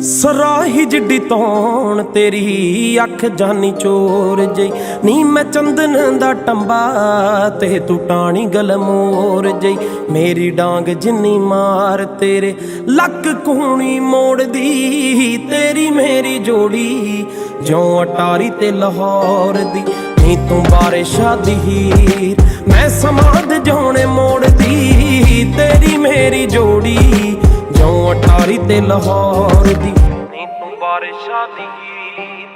ਸਰਾਹੀ ਜਿੱਡੀ ਤੌਣ ਤੇਰੀ ਅੱਖ ਜਾਨੀ ਚੋਰ ਜਈ ਨੀ ਮੈਂ ਚੰਦਨ ਦਾ ਟੰਬਾ ਤੇ ਤੂੰ ਟਾਣੀ ਗਲਮੋਰ ਜਈ ਮੇਰੀ ਡਾਂਗ ਜਿੰਨੀ ਮਾਰ ਤੇਰੇ ਲੱਕ ਕੂਣੀ ਮੋੜਦੀ ਤੇਰੀ ਮੇਰੀ ਜੋੜੀ ਜਿਉਂ ਅਟਾਰੀ ਤੇ ਲਾਹੌਰ ਦੀ ਨੀ ਤੂੰ ਬਾਰਿਸ਼ਾਂ ਦੀ ਹੀਰ। ਮੈਂ ਸਮਾਦ ਜਾਉਣੇ ਮੋੜਦੀ, ਤੇਰੀ ਮੇਰੀ ਜੋੜੀ। ਜਿਉਂ ਅਟਾਰੀ ਤੇ ਲਾਹੌਰ ਦੀ। ਨੀ ਤੂੰ ਬਾਰਿਸ਼ਾਂ ਦੀ ਹੀਰ।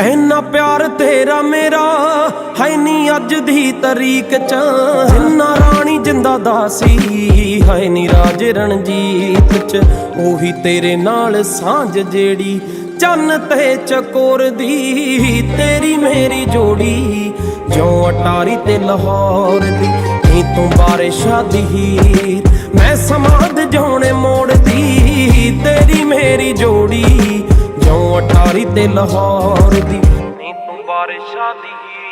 ਐਨਾ ਪਿਆਰ ਤੇਰਾ ਮੇਰਾ ਅੱਜ ਦੀ ਤਰੀਕ ਚ ਜਿੰਨਾ ਰਾਣੀ ਜਿੰਦਾ ਦਾਸੀ ਹੈ ਨੀ ਰਾਜ ਰਣਜੀਤ ਚ, ਉਹੀ ਤੇਰੇ ਨਾਲ ਸਾਂਝ ਜਿਹੜੀ ਚੰਨ ਤੇ ਚਕੋਰ ਦੀ, ਤੇਰੀ ਮੇਰੀ ਜੋੜੀ ਜਿਉਂ ਅਟਾਰੀ ਤੇ ਲਾਹੌਰ ਦੀ, ਨੀ ਤੂੰ ਬਾਰਿਸ਼ਾਂ ਦੀ ਹੀਰ, ਮੈਂ ਸਮਾਦ ਜਾਉਣੇ ਮੋੜਦੀ ਤੇਰੀ ਮੇਰੀ ਜੋੜੀ ਜਿਉਂ ਅਟਾਰੀ ਤੇ ਲਾਹੌਰ ਦੀ, ਨੀ ਤੂੰ ਬਾਰਿਸ਼ਾਂ ਦੀ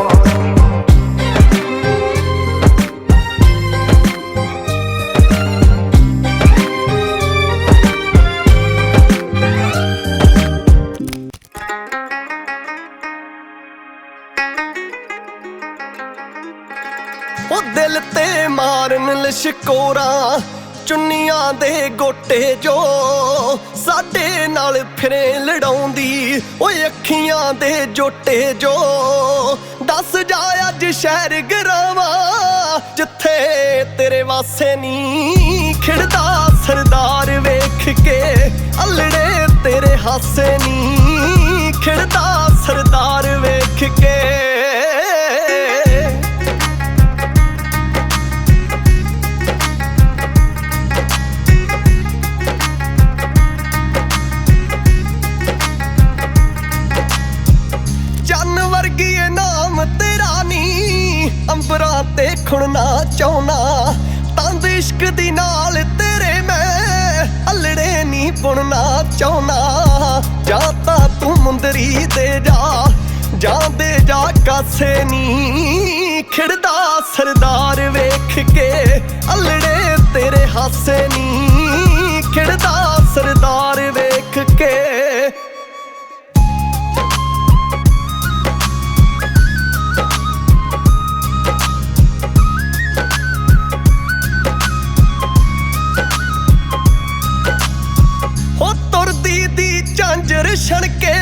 ਉਹ ਦਿਲ ਤੇ ਮਾਰਨ ਲਿਸ਼ਕੋਰਾ, ਚੁੰਨੀਆਂ ਦੇ ਗੋਟੇ ਜੋ ਸਾਡੇ ਨਾਲ ਫਿਰੇ ਲੜਾਉਂਦੀ, ਓਏ ਅੱਖੀਆਂ ਦੇ ਜੋਟੇ ਜੋ ਦੱਸ ਜਾ ਅੱਜ ਸ਼ਹਿਰ ਗਰਾਵਾ, ਜਿੱਥੇ ਤੇਰੇ ਵਾਸੇ ਨੀ ਖਿੜਦਾ ਸਰਦਾਰ ਵੇਖ ਕੇ, ਅਲੜੇ ਤੇਰੇ ਹਾਸੇ ਨੀ ਖਿੜਦਾ ਸਰਦਾਰ ਵੇਖ ਕੇ। ਅੰਬਰਾਂ ਤੇ ਤੰਦ ਇਸ਼ਕ ਦੀ ਨਾਲ ਤੇਰੇ ਮੈਂ ਅਲੜੇ ਨੀ ਪੁਣਨਾ ਚਾਹੁੰਨਾ। ਜਾਂ ਤਾਂ ਤੂੰ ਮੁੰਦਰੀ ਦੇ ਜਾ, ਜਾਂ ਦੇ ਜਾ ਕਾਸੇ ਨੀ ਖਿੜਦਾ ਸਰਦਾਰ ਵੇਖ ਕੇ ਅਲੜੇ ਤੇਰੇ ਹਾਸੇ ਨੀ ਦੀ ਝਾਂਜਰ ਛਣਕੇ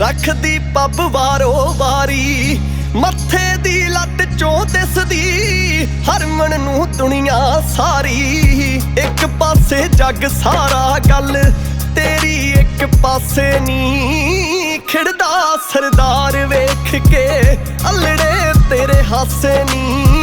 ਰੱਖਦੀ ਪੱਬ ਵਾਰੋ ਵਾਰੀ। ਮੱਥੇ ਦੀ ਲੱਟ ਚੋਂ ਦਿਸਦੀ ਹਰਮਨ ਨੂੰ ਦੁਨੀਆ ਸਾਰੀ। ਇੱਕ ਪਾਸੇ ਜੱਗ ਸਾਰਾ ਗੱਲ, ਤੇਰੀ ਇੱਕ ਪਾਸੇ ਨੀ। ਖਿੜਦਾ ਸਰਦਾਰ ਵੇਖ ਕੇ, ਅਲੜੇ ਤੇਰੇ ਹਾਸੇ ਨੀ।